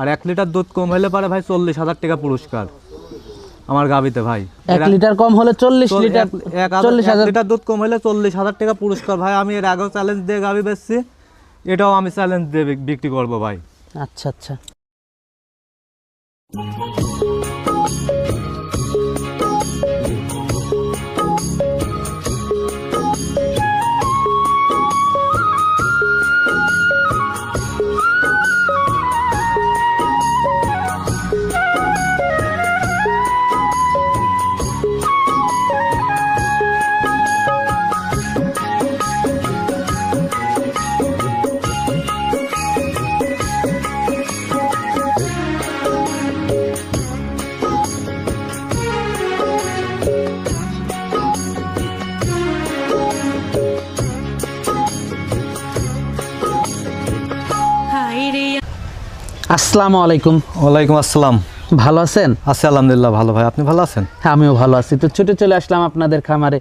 আর এক লিটার দুধ কম হলে পারে ভাই চল্লিশ হাজার টাকা পুরস্কার। আমার গাবিতে ভাই। এক লিটার কম হলে চল্লিশ লিটার চল্লিশ হাজার লিটার দুধ কম হলে চল্লিশ হাজার টাকা পুরস্কার। ভাই আমি এর আগেও চ্যালেঞ্জ দিয়ে গাবি বেচছি। এটাও আমি চ্যালেঞ্জ দিয়ে বিক্রি করব ভাই। আচ্ছা আচ্ছা। আসসালামু আলাইকুম। ওয়ালাইকুম আসসালাম। ভালো আছেন? আছি আলহামদুলিল্লাহ ভালো ভাই। আপনি ভালো আছেন? হ্যাঁ আমিও ভালো আছি। তো ছুটে চলে আসলাম আপনাদের খামারে।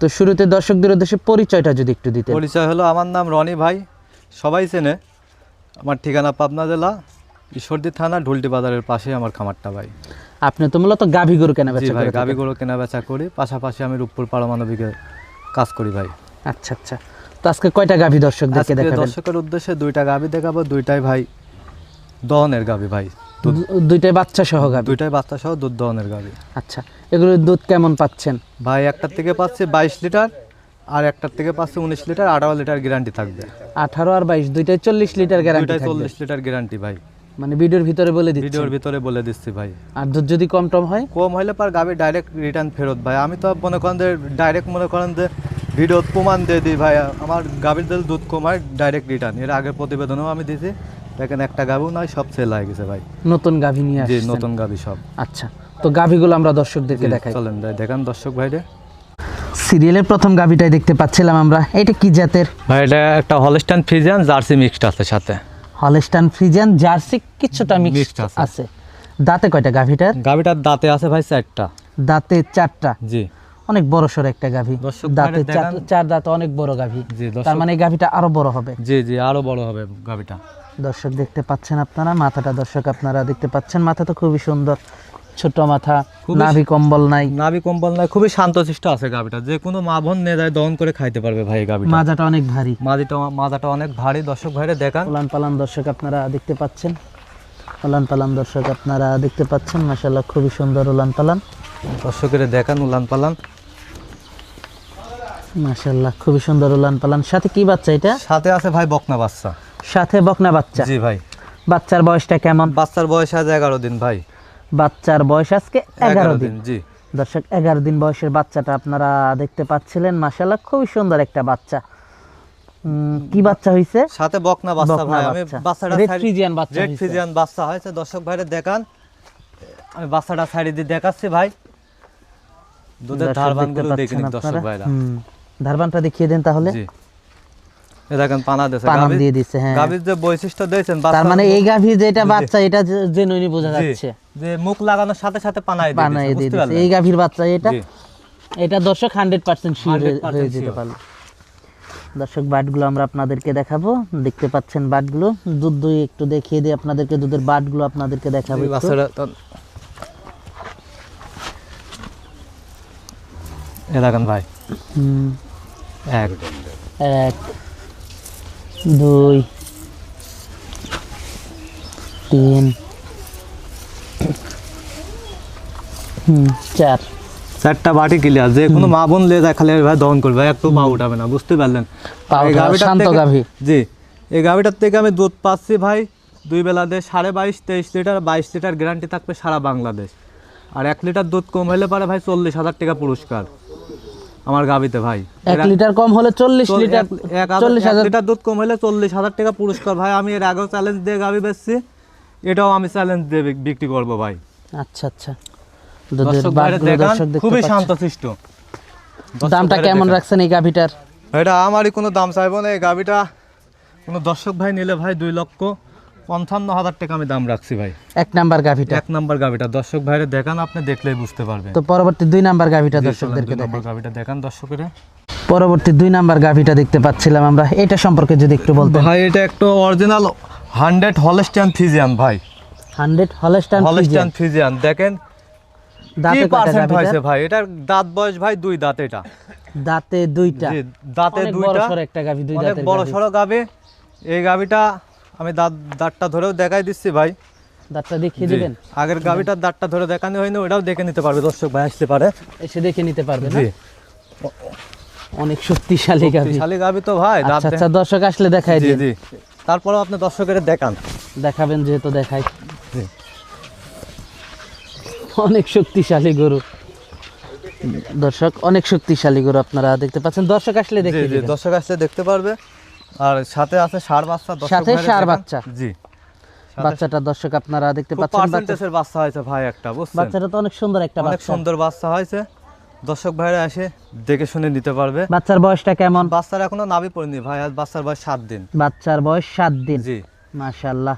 তো শুরুতে দর্শকদের উদ্দেশ্যে পরিচয়টা যদি একটু দিতে পরিচয় হলো আমার নাম রনি ভাই। সবাই চেনে। আমার ঠিকানা পাবনা জেলা ঈশ্বরদী থানা ঢুলটি বাজারের পাশে আমার খামারটা ভাই। আপনি তো মূলত গাভী গরু কেনা বেচা ভাই গাভী গরু কেনা বেচা করি। পাশাপাশি আমি রূপপুর পারমাণবিকে কাজ করি ভাই। আচ্ছা আচ্ছা। তো আজকে কয়টা গাভী দর্শকদেরকে দেখাবেন? দর্শকের উদ্দেশ্যে দুইটা গাভী দেখাবো। দুইটাই ভাই দহনের গাবি ভাই দুইটাই বাচ্চা সহ গাভী দুইটাই বাচ্চা সহ দুধ দহনের গাবি। আচ্ছা এগুলোর দুধ কেমন পাচ্ছেন? ভাই একটার থেকে পাচ্ছে বাইশ লিটার আর একটার থেকে পাচ্ছে উনিশ লিটার আঠারো লিটার গ্যারান্টি থাকবে। আঠারো আর বাইশ দুইটাই চল্লিশ লিটার গ্যারান্টি চল্লিশ লিটার গ্যারান্টি ভাই। মানে ভিডিওর ভিতরে বলে দিচ্ছি। ভিডিওর ভিতরে বলে দিচ্ছি ভাই। আর দুধ যদি কম টম হয়? কম হলে পার গাবি ডাইরেক্ট রিটার্ন ফেরত ভাই। আমি তো মনে করেন যে ডাইরেক্ট মনে করেন যে ভিডিও প্রমাণ দিয়ে দিই ভাই। আমার গাভীর দুধ কম হয় ডাইরেক্ট রিটার্ন এর আগের প্রতিবেদনও আমি দিয়েছি। দেখেন একটা গাভিও নয় সব সেল হয়ে গেছে ভাই। নতুন গাভী নিয়ে জি আসছেন। নতুন গাভি সব। আচ্ছা তো গাভীগুলো আমরা দর্শকদেরকে দেখাই। চলেন ভাই দেখান দর্শক ভাইরে। সিরিয়ালের প্রথম গাভীটাই দেখতে পাচ্ছিলাম আমরা। এটা কি জাতের? ভাই এটা একটা হলস্টাইন ফ্রিজিয়ান জার্সি মিক্সড আছে সাথে। হলস্টান ফ্রিজিয়ান জার্সি কিছুটা মিক্সড Mixed আছে। আছে। দাঁতে কয়টা গাভীটার? গাভিটার দাঁতে আছে ভাই চারটা। দাঁতে চারটা? জি। অনেক বড় সড়ো একটা গাভী। দর্শক দাঁতে ভাইরা চার- দেখান। চার দাঁতে অনেক বড় গাভী। জি তার মানে এই গাভীটা আরও বড় হবে। জি জি আরও বড় হবে গাভিটা। দর্শক দেখতে পাচ্ছেন আপনারা মাথাটা দর্শক আপনারা দেখতে পাচ্ছেন। মাথা তো খুবই সুন্দর ছোট মাথা নাভি কম্বল নাই। নাভি কম্বল নয় খুবই শান্তশিষ্ট আছে গাভিটা। যে কোনো মা বোন নিয়ে যায় দহন করে খাইতে পারবে ভাই গাভিটা। মাজাটা অনেক ভারী। মাদিটা মাদাটা অনেক ভারী। দর্শক ভাইরে দেখান। পালান পালান দর্শক আপনারা দেখতে পাচ্ছেন। পালান পালান দর্শক আপনারা দেখতে পাচ্ছেন। মাশাল্লাহ খুবই সুন্দর উলান পালান। দর্শকের দেখান উলান পালান। মাশাল্লাহ খুবই সুন্দর উলান পালান। সাথে কি বাচ্চা এটা? সাথে আছে ভাই বকনা বাচ্চা। সাথে বকনা বাচ্চা। জি ভাই। বাচ্চার বয়সটা কেমন? বাচ্চার বয়স আজ এগারো দিন ভাই। বাচ্চার বয়স আজকে এগারো দিন জি। দর্শক এগারো দিন বয়সের বাচ্চাটা আপনারা দেখতে পাচ্ছিলেন মাশাল্লাহ খুবই সুন্দর একটা বাচ্চা। কি বাচ্চা হইছে? সাথে বকনা বাচ্চা ভাই। আমি বাচ্চা। বাচ্চাটা Red Friesian বাচ্চা রেড ফ্রিজিয়ান বাচ্চা হয়েছে। দর্শক ভাইরে দেখান। আমি বাচ্চাটা সাইডে দিয়ে দেখাচ্ছি ভাই। দুধের দর্শক ধারবানগুলো দেখে নিন দর্শক ভাইরা। ধারবানটা দেখিয়ে দেন তাহলে। জি। দেখেন পানা দেশে পানাম দিয়ে দিছে হ্যাঁ। গাভীর যে বৈশিষ্ট্য দিয়েছেন তার মানে এই গাভী যেটা বাচ্চা এটা জেনুইনি বোঝা যাচ্ছে। যে মুখ লাগানোর সাথে সাথে পানায় দিয়ে দিয়ে দিচ্ছে এই গাভীর বাচ্চা এটা এটা দর্শক হান্ড্রেড পার্সেন্ট শিওর হয়ে যেতে পারল। দর্শক বাটগুলো আমরা আপনাদেরকে দেখাবো। দেখতে পাচ্ছেন বাটগুলো। দুধ দই একটু দেখিয়ে দিই আপনাদেরকে দুধের বাটগুলো আপনাদেরকে দেখাবো এ দেখেন ভাই। এক। এক। দুই তিন চার। চারটা বাটি ক্লিয়ার যে কোনো মা বোন লে যায় খালি ভাই দহন করবে ভাই একটু পা উঠাবে না বুঝতে পারলেন? শান্ত জি এই গাভিটার থেকে আমি দুধ পাচ্ছি ভাই দুই বেলা দিয়ে সাড়ে বাইশ তেইশ লিটার বাইশ লিটার গ্যারান্টি থাকবে সারা বাংলাদেশ। আর এক লিটার দুধ কম হলে পারে ভাই চল্লিশ হাজার টাকা পুরস্কার। আমার গাভিতে ভাই। এক লিটার কম হলে চল্লিশ চল- লিটার চল্লিশ হাজার লিটার দুধ কম হলে চল্লিশ হাজার টাকা পুরস্কার ভাই আমি এর আগেও চ্যালেঞ্জ দিয়ে গাভি বেচছি। এটাও আমি চ্যালেঞ্জ দিয়ে বিক্রি করব ভাই। আচ্ছা আচ্ছা। খুবই। শান্তশিষ্ট। দামটা কেমন। রাখছেন এই গাভিটার? এটা আমারই কোনো দাম চাইব না এই গাভিটা কোনো দর্শক ভাই নিলে ভাই দুই লক্ষ। পঞ্চান্ন হাজার টাকা আমি দাম রাখছি ভাই। এক নাম্বার গাভিটা। এক নাম্বার গাভিটা। দর্শক ভাইরে দেখান আপনি দেখলেই বুঝতে পারবেন। তো পরবর্তী দুই নাম্বার গাভিটা দর্শকদেরকে নাম্বার গাভিটা দেখান দর্শকের। পরবর্তী দুই নাম্বার গাভিটা দেখতে পাচ্ছিলাম আমরা। এটা সম্পর্কে যদি একটু বলতেন। ভাই এটা একটা অরিজিনাল হান্ড্রেড হলস্টিয়ান ফিজিয়ান ভাই। হান্ড্রেড হলস্টান হলস্টাইন ফিজিয়ান দেখেন। দাঁতে পার্সেন্ট? হয়েছে ভাই? এটার দাঁত বয়স ভাই দুই দাঁত এটা। দাঁতে দুইটা। দাঁতে দুইটা। একটা গাভী দুই অনেক বড়। সড়ো গাবে এই গাবিটা আমি দাঁত দাঁতটা ধরেও দেখাই দিচ্ছি ভাই। দাঁতটা দেখিয়ে দিবেন? আগের গাবিটার দাঁতটা ধরে দেখানো হয়নি ওটাও দেখে নিতে পারবে দর্শক ভাই আসতে পারে। এসে দেখে নিতে পারবে জি। অনেক শক্তিশালী গাভী। শালি গাবি তো ভাই আচ্ছা আচ্ছা দর্শক আসলে দেখাই দিন। জি। তারপরেও আপনি দর্শকের দেখান। দেখাবেন যেহেতু দেখাই। অনেক শক্তিশালী গরু। দর্শক অনেক শক্তিশালী গরু আপনারা দেখতে পাচ্ছেন। দর্শক আসলে জি দেখে জি দর্শক আসলে দেখতে পারবে। আর সাথে আছে ষাঁড় বাচ্চা সাথে ষাঁড় বাচ্চা। জি। বাচ্চাটা দর্শক আপনারা দেখতে পাচ্ছেন পার্সেন্টেজের বাচ্চা হয়েছে ভাই একটা বুঝছেন? বাচ্চাটা তো অনেক সুন্দর একটা অনেক সুন্দর বাচ্চা হয়েছে। দর্শক ভাইরা এসে দেখে শুনে নিতে পারবে। বাচ্চার বয়সটা কেমন? বাচ্চার এখনও নাভি পড়েনি ভাই আজ বাচ্চার বয়স সাত দিন। বাচ্চার বয়স সাত দিন। জি। মাশাল্লাহ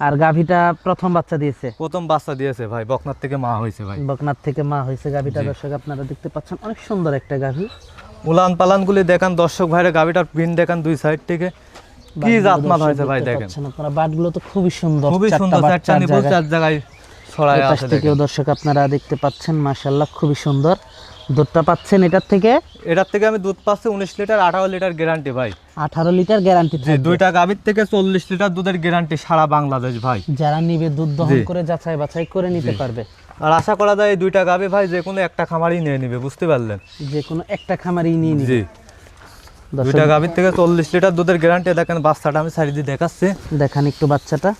আর গাভীটা প্রথম বাচ্চা দিয়েছে? প্রথম বাচ্চা দিয়েছে ভাই বকনার থেকে মা হয়েছে ভাই। বকনাথ থেকে মা হয়েছে গাভীটা। দর্শক আপনারা দেখতে পাচ্ছেন অনেক সুন্দর একটা গাভী। উলান পালান গুলি দেখান দর্শক ভাইরা গাবিটার পিন দেখান দুই সাইড থেকে। কি জাতমান হয়েছে ভাই দেখেন? আপনারা বাটগুলো তো খুবই সুন্দর খুবই সুন্দর চারটা চার নিপুল জায়গায়। চার জায়গায় ছড়ায় আছে থেকেও। দর্শক আপনারা দেখতে পাচ্ছেন মাশাল্লাহ খুবই সুন্দর। দুধটা পাচ্ছেন এটার থেকে? এটার থেকে আমি দুধ পাচ্ছি উনিশ লিটার আঠারো লিটার গ্যারান্টি ভাই। আঠারো লিটার গ্যারান্টি দুইটা গাভীর থেকে চল্লিশ লিটার দুধের গ্যারান্টি সারা বাংলাদেশ ভাই। যারা নিবে দুধ দহন করে যাচাই বাছাই করে নিতে পারবে। আর আশা করা যায় এই দুইটা গাভী ভাই যে কোনো একটা খামারই নিয়ে নিবে বুঝতে পারলেন? যে কোনো একটা খামারই নিয়ে নিবে। জি। দর্শক দুইটা গাভীর থেকে চল্লিশ লিটার দুধের গ্যারান্টি দেখেন বাচ্চাটা আমি সাইড দিয়ে দেখাচ্ছি। দেখান একটু বাচ্চাটা।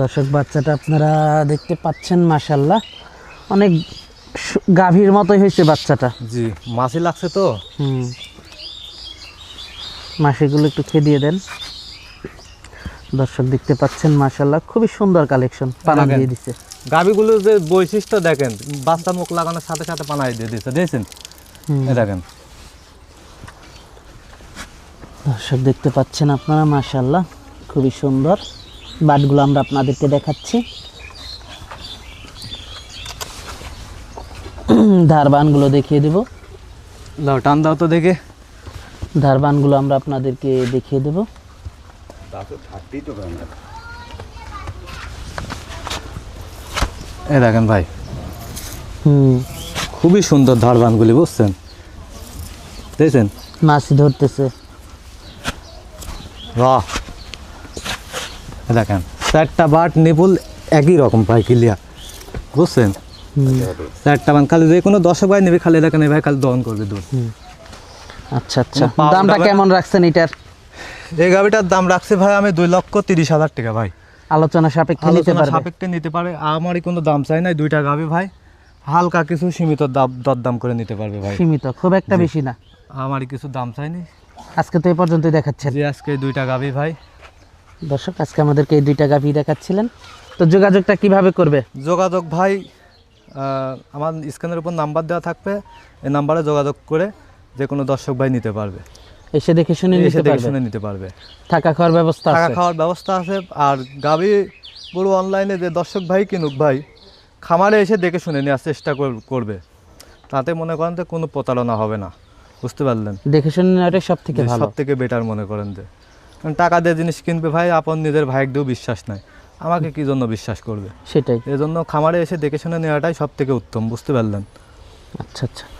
দর্শক বাচ্চাটা আপনারা দেখতে পাচ্ছেন মাশাল্লাহ অনেক গাভীর মতোই হয়েছে বাচ্চাটা। জি মাছি লাগছে তো? হুম। মাসিগুলো একটু খেয়ে দিয়ে দেন। দর্শক দেখতে পাচ্ছেন মাশাল্লাহ খুবই সুন্দর কালেকশন পানা দিয়ে দিছে। গাভীগুলোর যে বৈশিষ্ট্য দেখেন বাচ্চা মুখ লাগানোর সাথে সাথে পানাই দিয়ে দিচ্ছে দেখছেন? দেখেন। দর্শক দেখতে পাচ্ছেন আপনারা মাশাল্লাহ খুবই সুন্দর। বাটগুলো আমরা আপনাদেরকে দেখাচ্ছি। ধারবানগুলো দেখিয়ে দেব। লাও টান দাও তো দেখে। ধারবানগুলো আমরা আপনাদেরকে দেখিয়ে দেব। দেখেন ভাই। হুম। খুবই সুন্দর ধারবানগুলি বুঝছেন? দেখছেন? মাছি ধরতেছে। বাহ। দেখেন চারটা বাট নিপুল একই রকম ভাই ক্লিয়ার বুঝছেন? চারটা বান খালি যে কোনো দর্শক ভাই নেবে খালি দেখেন ভাই খালি দহন করবে দুধ। আচ্ছা আচ্ছা। দামটা কেমন রাখছেন এটার? এই গাভিটার দাম রাখছে ভাই আমি দুই লক্ষ তিরিশ হাজার টাকা ভাই। আলোচনা সাপেক্ষে নিতে পারবে। সাপেক্ষে নিতে পারে আমারই কোনো দাম চাই নাই দুইটা গাভি ভাই। হালকা কিছু সীমিত দাম দরদাম করে নিতে পারবে ভাই। সীমিত খুব একটা বেশি না। আমারই কিছু দাম চাইনি আজকে তো এই পর্যন্তই দেখাচ্ছেন। যে আজকে দুইটা গাভি ভাই। দর্শক আজকে আমাদেরকে এই দুইটা গাভি দেখাচ্ছিলেন। তো যোগাযোগটা কীভাবে করবে? যোগাযোগ ভাই আমার স্ক্রিনের উপর নাম্বার দেওয়া থাকবে। এই নাম্বারে যোগাযোগ করে যে কোনো দর্শক ভাই নিতে পারবে। এসে দেখে শুনে এসে দেখে শুনে নিতে পারবে। থাকা খাওয়ার ব্যবস্থা থাকা খাওয়ার ব্যবস্থা আছে। আর গাভি পুরো অনলাইনে যে দর্শক ভাই কিনুক ভাই খামারে এসে দেখে শুনে নেওয়ার চেষ্টা করবে। তাতে মনে করেন যে কোনো প্রতারণা হবে না। বুঝতে পারলেন? দেখে শুনে নেওয়াটাই সব থেকে ভালো। সব থেকে বেটার মনে করেন যে। কারণ টাকা দিয়ে জিনিস কিনবে ভাই আপন নিজের ভাইয়ের দিয়েও বিশ্বাস নাই। আমাকে কি জন্য বিশ্বাস করবে? সেটাই। এজন্য খামারে এসে দেখে শুনে নেওয়াটাই সব থেকে উত্তম। বুঝতে পারলেন? আচ্ছা আচ্ছা।